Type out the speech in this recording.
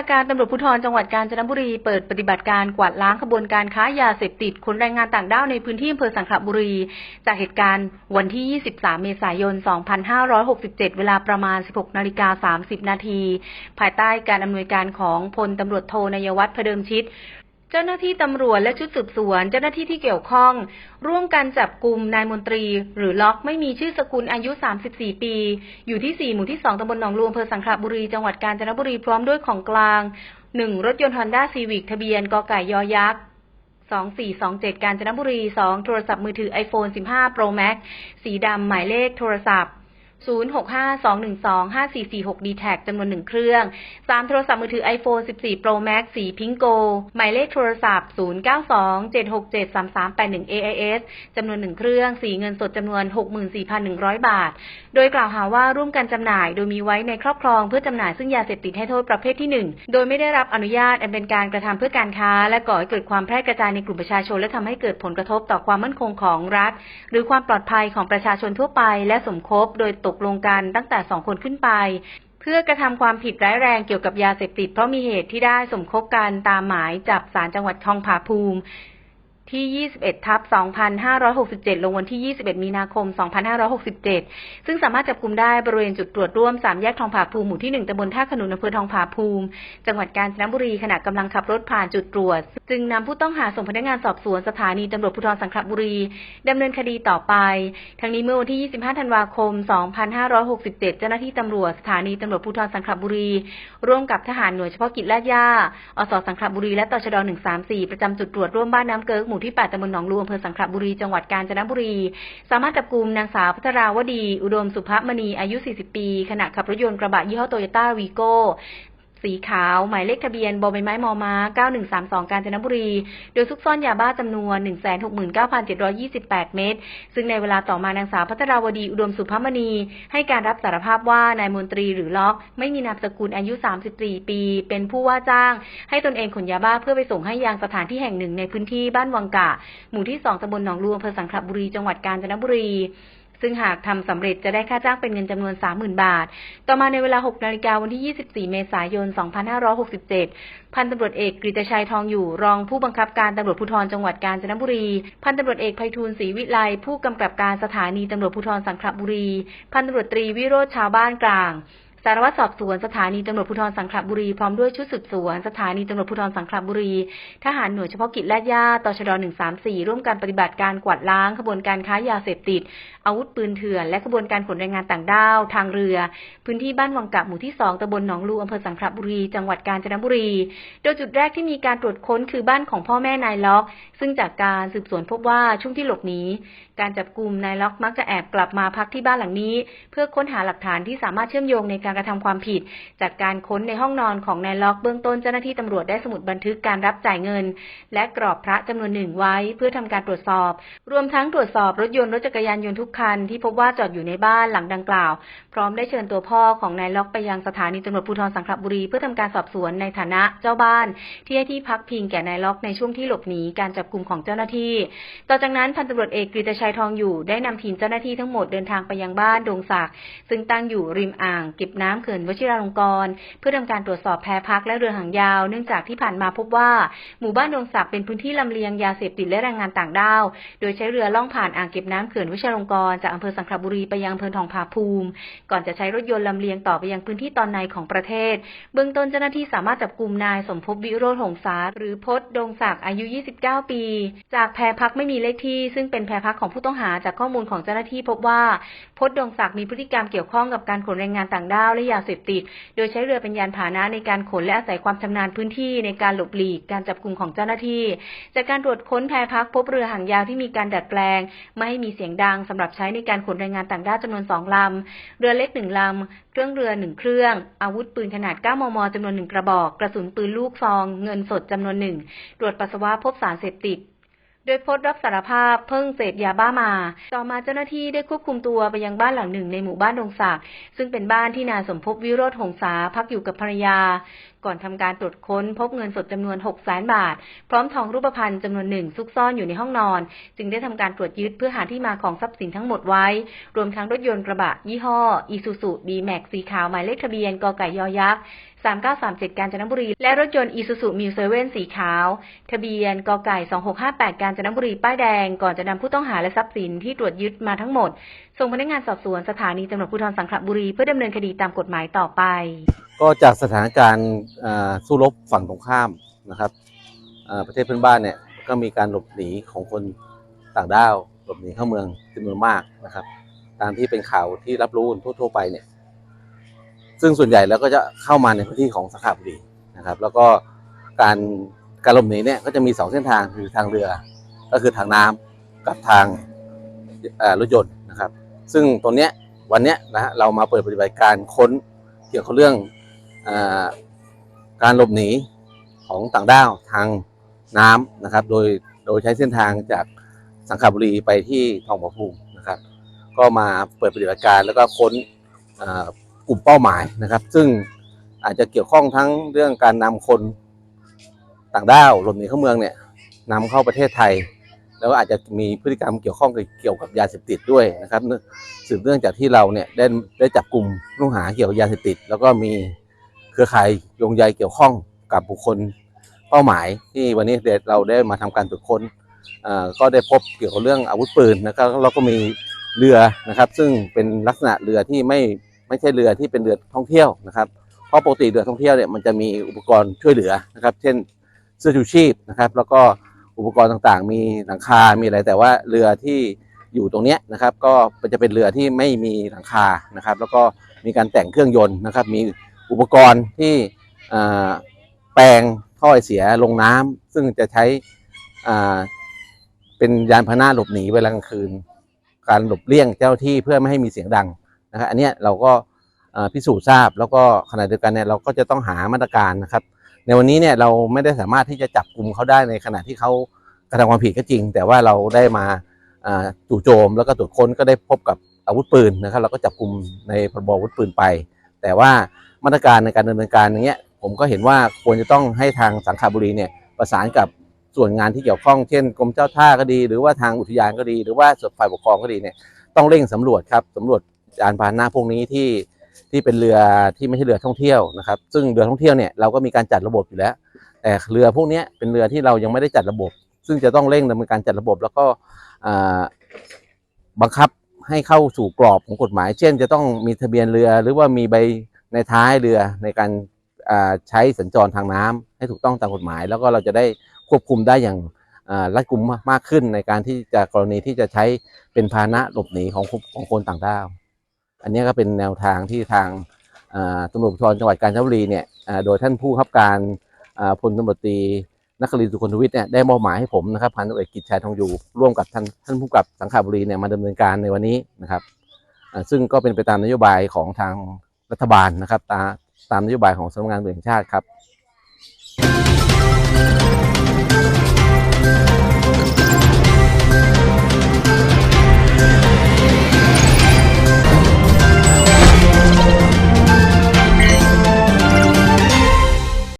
าการตำรวจภูธรจังหวัดกาญจนบุรีเปิดปฏิบัติการกวาดล้างขบวนการค้ายาเสพติดคนแรงงานต่างด้าวในพื้นที่อำเภอสังขบุรี จากเหตุการณ์วันที่ 23 เมษายน 2567 เวลาประมาณ 16 นาฬิกา 30 นาที ภายใต้การอำนวยการของพลตำรวจโทนายวัฒน์พเดิมชิต เจ้าหน้าที่ตำรวจและชุดสืบสวน เจ้าหน้าที่ที่เกี่ยวข้อง ร่วมกันจับกลุ่มนายมนตรี หรือล็อกไม่มีชื่อสกุลอายุ 34 ปี อยู่ที่ 4 หมู่ที่ 2ตำบลหนองลวงอำเภอสังขละบุรี จังหวัดกาญจนบุรีพร้อมด้วยของกลาง 1 รถยนต์ฮอนด้าซีวิกทะเบียนกไก่ยอยักษ์2427 กาญจนบุรี 2 โทรศัพท์มือถือ iPhone 15 Pro Max สีดำหมายเลขโทรศัพท์ 0652125446 d t แทจำนวนหนึ่งเครื่อง 3 โทรศัพท์มือถือ iPhone 14 Pro Max สีพิงโก หมายเลขโทรศัพท์ 0927673381 AIS จำนวนหนึ่งเครื่อง สีเงินสดจำนวน 64,100 บาท โดยกล่าวหาว่าร่วมกันจำหน่าย โดยมีไว้ในครอบครองเพื่อจำหน่ายซึ่งยาเสพติดให้โทษประเภทที่ 1 โดยไม่ได้รับอนุญาตอันเป็นการกระทำเพื่อการค้า และก่อให้เกิดความแพร่กระจายในกลุ่มประชาชน และทำให้เกิดผลกระทบต่อความมั่นคงของรัฐ หรือความปลอดภัยของประชาชนทั่วไป และสมคบโดยตกลงกันตั้งแต่สองคนขึ้นไป เพื่อกระทำความผิดร้ายแรงเกี่ยวกับยาเสพติด เพราะมีเหตุที่ได้สมคบกันตามหมายจับสารจังหวัดทองผาภูมิที่ 21 ทับ 2567 ลงวันที่ 21 มีนาคม 2567 ซึ่งสามารถจับกลุ่มได้บริเวณจุดตรวจร่วม 3 แยกทองผาภูมิ หมู่ที่ 1ตำบลท่าขนุนอำเภอทองผาภูมิ จังหวัดกาญจนบุรีขณะกำลังขับรถผ่านจุดตรวจ จึงนำผู้ต้องหาส่งพนักงานสอบสวนสถานีตำรวจภูธรสังขบุรีดำเนินคดีต่อไป ทั้งนี้เมื่อวันที่ 25 ธันวาคม 2567 เจ้าหน้าที่ตำรวจสถานีตำรวจภูธรสังขบุรี ร่วมกับทหารหน่วยเฉพาะกิจลาดยาอสสังขบุรีและตชด 134 ประจำจุดตรวจร่วมบ้านน้ำเกิกหมู่ที่ 8ตำบลหนองลวงอำเภอสังขบุรี จังหวัดกาญจนบุรี สามารถจับกลุ่มนางสาวพัทราวดี อุดมสุภมณีอายุ 40 ปี ขณะขับรถยนต์กระบะยี่ห้อโตโยต้าวีโก้ สีขาว หมายเลขทะเบียนบใบไม้มอม้า 9132 กาญจนบุรี โดยซุกซ่อนยาบ้าจำนวน 169,728 เม็ด ซึ่งในเวลาต่อมานางสาวพัทราวดีอุดมสุภมณี ให้การรับสารภาพว่านายมนตรีหรือล็อก ไม่มีนามสกุลอายุ 34 ปี เป็นผู้ว่าจ้าง ให้ตนเองขนยาบ้าเพื่อไปส่งให้ยังสถานที่แห่งหนึ่งในพื้นที่บ้านวังกะ หมู่ที่ 2ตำบลหนองลวงอำเภอสังขบุรี จังหวัดกาญจนบุรี ซึ่งหากทำสำเร็จจะได้ค่าจ้างเป็นเงินจำนวน 30,000 บาท ต่อมาในเวลา 6 นาฬิกาวันที่ 24 เมษายน 2567 พันตำรวจเอกกฤตชัยทองอยู่ รองผู้บังคับการตำรวจภูธรจังหวัดกาญจนบุรี พันตำรวจเอกไพฑูรย์ศรีวิไลผู้กำกับการสถานีตำรวจภูธรสังขละบุรี พันตำรวจตรีวิโรธชาวบ้านกลาง สารวัตรสอบสวนสถานีตำรวจภูธรสังขละบุรีพร้อมด้วยชุดสืบสวนสถานีตำรวจภูธรสังขละบุรีทหารหน่วยเฉพาะกิจแลาดย่าตชด134 ร่วมกันปฏิบัติการกวาดล้างขบวนการค้ายาเสพติด อาวุธปืนเถื่อน และขบวนการขนแรงงานต่างด้าว ทางเรือ พื้นที่บ้านวังกะหมู่ที่ 2ตำบลหนองลูอำเภอสังขละบุรี จังหวัดกาญจนบุรี โดยจุดแรกที่มีการตรวจค้นคือบ้านของพ่อแม่นายล็อก ซึ่งจากการสืบสวนพบว่าช่วงที่หลบหนีการจับกลุ่มนายล็อกมักจะแอบกลับมาพักที่บ้านหลังนี้ เพื่อค้นหาหลักฐานที่สามารถเชื่อมโยงในการกระทำความผิด จากการค้นในห้องนอนของนายล็อกเบื้องต้นเจ้าหน้าที่ตำรวจได้สมุดบันทึกการรับจ่ายเงิน และกรอบพระจำนวนหนึ่งไว้เพื่อทำการตรวจสอบ รวมทั้งตรวจสอบรถยนต์รถจักรยานยนต์ทุกคันที่พบว่าจอดอยู่ในบ้านหลังดังกล่าว พร้อมได้เชิญตัวพ่อของนายล็อกไปยังสถานีตำรวจภูธรสังขบุรีเพื่อทำการสอบสวนในฐานะเจ้าบ้าน ที่ให้ที่พักพิงแก่นายล็อกในช่วงที่หลบหนีการจับกลุ่มของเจ้าหน้าที่ ต่อจากนั้นพันตำรวจเอกกฤตชัยทองอยู่ได้นำทีมเจ้าหน้าที่ทั้งหมดเดินทางไปยังบ้านดงศักดิ์ซึ่งตั้งอยู่ริมอ่างเก็บน้ำเขื่อนวชิราลงกรณ์เพื่อทำการตรวจสอบแพพักและเรือหางยาว เนื่องจากที่ผ่านมาพบว่าหมู่บ้านดงศักดิ์เป็นพื้นที่ลำเลียงยาเสพติดและแรงงานต่างด้าว โดยใช้เรือล่องผ่านอ่างเก็บน้ำเขื่อนวชิราลงกรณ์จากอำเภอสังขบุรีไปยังอำเภอทองผาภูมิ ก่อนจะใช้รถยนต์ลำเลียงต่อไปยังพื้นที่ตอนในของประเทศ เบื้องต้นเจ้าหน้าที่สามารถจับกลุ่มนายสมภพวิโรธหงษาหรือพศดงศักดิ์อายุ 29 ปี จากแพพักไม่มีเลขที่ ซึ่งเป็นแพพักของผู้ต้องหาจากข้อมูลของเจ้าหน้าที่พบว่าพศดงศักดิ์มีพฤติกรรมเกี่ยวข้องกับการขนแรงงานต่างด้าวและยาเสพติด โดยใช้เรือเป็นยานพาหนะในการขนและอาศัยความชำนาญพื้นที่ในการหลบหลีกการจับกลุ่มของเจ้าหน้าที่ จากการตรวจค้นแพพักพบเรือหางยาวที่มีการดัดแปลง ไม่ให้มีเสียงดังสำหรับใช้ในการขนแรงงานต่างด้าวจำนวนสองลำ เรือเล็กหนึ่งลำ เครื่องเรือหนึ่งเครื่อง อาวุธปืนขนาด 9 มมจำนวนหนึ่งกระบอก กระสุนปืนลูกซอง เงินสดจำนวนหนึ่ง ตรวจปัสสาวะพบสารเสพติด โดยพดรับสารภาพเพิ่งเสพยาบ้ามา ต่อมาเจ้าหน้าที่ได้ควบคุมตัวไปยังบ้านหลังหนึ่งในหมู่บ้านดงศักดิ์ซึ่งเป็นบ้านที่นายสมภพวิโรธหงษาพักอยู่กับภรรยาก่อนทำการตรวจค้นพบเงินสดจำนวน6 0 0 0 0 0บาท พร้อมทองรูปพรรณจำนวนหนึ่งซุกซ่อนอยู่ในห้องนอน จึงได้ทำการตรวจยึดเพื่อหาที่มาของทรัพย์สินทั้งหมดไว้ รวมทั้งรถยนต์กระบะ ยี่ห้อ Isuzu D-Max สีขาวหมายเลขทะเบียนกไก่ยอยักษ์3937 กาญจนบุรี และรถยนต์ Isuzu m u 7สีขาว ทะเบียนกไก่ 2658 กาญจนบุรี ป้ายแดง ก่อนจะนำผู้ต้องหาและทรัพย์สินที่ตรวจยึดมาทั้งหมด ส่งพนักงานสอบสวนสถานีตำรวจภูธรสังขละบุรี เพื่อดำเนินคดีตามกฎหมายต่อไป ก็จากสถานการณ์อ่าสู้รบฝั่งตรงข้ามนะครับอ่าประเทศเพื่อนบ้านเนี่ยก็มีการหลบหนีของคนต่างด้าวหลบหนีเข้าเมืองจำนวนมากนะครับ ตามที่เป็นข่าวที่รับรู้กันทั่วๆไปเนี่ย ซึ่งส่วนใหญ่แล้วก็จะเข้ามาในพื้นที่ของสังขบุรีนะครับ แล้วก็การการหลบหนีเนี่ยก็จะมีสองเส้นทางคือทางเรือ ก็คือทางน้ำกับทางเอ่อรถยนต์ ซึ่งตรงเนี้ยวันเนี้ยนะฮะเรามาเปิดปฏิบัติการค้นเกี่ยวกับเรื่องอการหลบหนีของต่างด้าวทางน้ำนะครับ โดยโดยใช้เส้นทางจากสังขบุรีไปที่ทองผาภูมินะครับ ก็มาเปิดปฏิบัติการแล้วก็ค้นกลุ่มเป้าหมายนะครับ ซึ่งอาจจะเกี่ยวข้องทั้งเรื่องการนำคนต่างด้าวหลบหนีเข้าเมืองเนี่ยนำเข้าประเทศไทย แล้วก็อาจจะมีพฤติกรรมเกี่ยวข้องกับเกี่ยวกับยาเสพติดด้วยนะครับเนื่องสืบเนื่องจากที่เราเนี่ยได้ได้จับกลุ่มผู้ต้องหาเกี่ยวกับยาเสพติด แล้วก็มีเครือข่ายโยงใยเกี่ยวข้องกับบุคคลเป้าหมาย ที่วันนี้เราได้มาทำการตรวจค้นอ่าก็ได้พบเกี่ยวกับเรื่องอาวุธปืนนะครับแล้วก็มีเรือนะครับ ซึ่งเป็นลักษณะเรือที่ไม่ไม่ใช่เรือที่เป็นเรือท่องเที่ยวนะครับเพราะปกติเรือท่องเที่ยวเนี่ยมันจะมีอุปกรณ์ช่วยเหลือนะครับ เช่นเสื้อชูชีพนะครับ แล้วก็ อุปกรณ์ต่างๆ มีหลังคา มีอะไรแต่ว่าเรือที่อยู่ตรงเนี้ยนะครับ ก็จะเป็นเรือที่ไม่มีหลังคานะครับ แล้วก็มีการแต่งเครื่องยนต์นะครับ มีอุปกรณ์ที่แปลงท่อไอเสียลงน้ำซึ่งจะใช้เป็นยานพาหนะหลบหนีเวลากลางคืน การหลบเลี่ยงเจ้าที่เพื่อไม่ให้มีเสียงดังนะครับอันนี้เราก็พิสูจน์ทราบแล้วก็ขณะเดียวกันเนี่ยเราก็จะต้องหามาตรการนะครับ ในวันนี้เนี่ยเราไม่ได้สามารถที่จะจับกลุ่มเขาได้ในขณะที่เขากระทำความผิดก็จริง แต่ว่าเราได้มาจู่โจมแล้วก็ตรวจค้นก็ได้พบกับอาวุธปืนนะครับเราก็จับกลุ่มในพรบอาวุธปืนไป แต่ว่ามาตรการในการดำเนินการอย่างเงี้ยผมก็เห็นว่าควรจะต้องให้ทางสังขบุรีเนี่ยประสานกับส่วนงานที่เกี่ยวข้องเช่นกรมเจ้าท่าก็ดี หรือว่าทางอุทยานก็ดี หรือว่าส่วนฝ่ายปกครองก็ดีเนี่ยต้องเร่งสำรวจครับสำรวจยานพาหนะพวกนี้ที่ ที่เป็นเรือที่ไม่ใช่เรือท่องเที่ยวนะครับ ซึ่งเรือท่องเที่ยวเนี่ยเราก็มีการจัดระบบอยู่แล้ว แต่เรือพวกนี้เป็นเรือที่เรายังไม่ได้จัดระบบ ซึ่งจะต้องเร่งดำเนินการจัดระบบ แล้วก็บังคับให้เข้าสู่กรอบของกฎหมาย เช่น จะต้องมีทะเบียนเรือ หรือว่ามีใบในท้ายเรือในการใช้สัญจรทางน้ำให้ถูกต้องตามกฎหมาย แล้วก็เราจะได้ควบคุมได้อย่างรัดกุมมากขึ้นในการที่จะกรณีที่จะใช้เป็นพาหนะหลบหนีของของคนต่างด้าว อันนี้ก็เป็นแนวทางที่ทางตำรวจภูธรจังหวัดกาญจนบุรีเนี่ยโดยท่านผู้บังคับการพลตำรวจตรีนักครินสุคนทวิทย์เนี่ยได้มอบหมายให้ผมนะครับพันตำรวจเอกกิจชัยทองอยู่ร่วมกับท่านท่านผู้กับสังขบุรีเนี่ยมาดำเนินการในวันนี้นะครับซึ่งก็เป็นไปตามนโยบายของทางรัฐบาลนะครับตามตามนโยบายของสำนักงานตำรวจแห่งชาติครับ